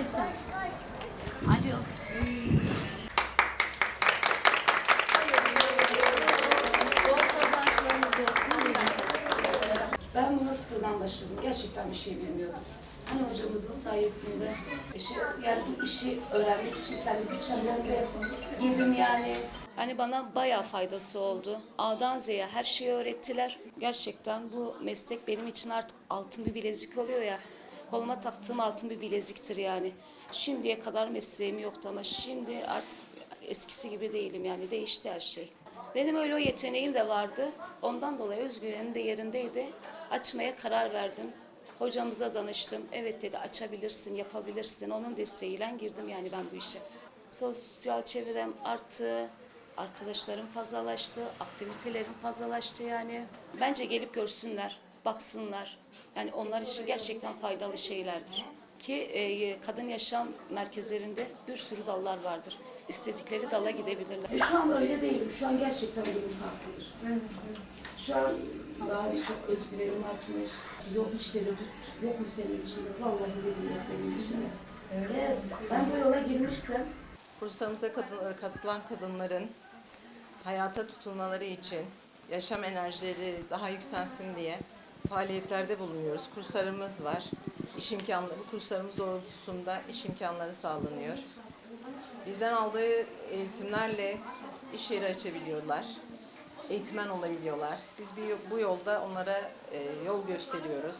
Alo. Ben buna sıfırdan başladım. Gerçekten bir şey bilmiyordum. Hani hocamızın sayesinde işte yani bu işi öğrenmek için kendi bütçemden de girdim yani. Hani bana bayağı faydası oldu. A'dan Z'ye her şeyi öğrettiler. Gerçekten bu meslek benim için artık altın bir bilezik oluyor ya. Koluma taktığım altın bir bileziktir yani. Şimdiye kadar mesleğim yoktu ama şimdi artık eskisi gibi değilim yani değişti her şey. Benim öyle o yeteneğim de vardı. Ondan dolayı özgüvenim de yerindeydi. Açmaya karar verdim. Hocamıza danıştım. Evet dedi açabilirsin, yapabilirsin. Onun desteğiyle girdim yani ben bu işe. Sosyal çevrem arttı. Arkadaşlarım fazlalaştı, aktivitelerim fazlalaştı yani. Bence gelip görsünler, baksınlar. Yani onlar için gerçekten faydalı şeylerdir. Ki e, kadın yaşam merkezlerinde bir sürü dallar vardır. İstedikleri dala gidebilirler. E, şu an öyle değilim. Şu an gerçekten benim farklıdır. Şu an daha birçok özgüvenim artmış. Yok hiç tereddüt yok mu senin içinde? Vallahi dedim yok benim içinde. Evet, ben bu yola girmişsem Kurslarımıza kadın- katılan kadınların hayata tutunmaları için yaşam enerjileri daha yükselsin diye faaliyetlerde bulunuyoruz. Kurslarımız var. İş imkanları, kurslarımız doğrultusunda iş imkanları sağlanıyor. Bizden aldığı eğitimlerle iş yeri açabiliyorlar. Eğitmen olabiliyorlar. Biz bir, bu yolda onlara e, yol gösteriyoruz.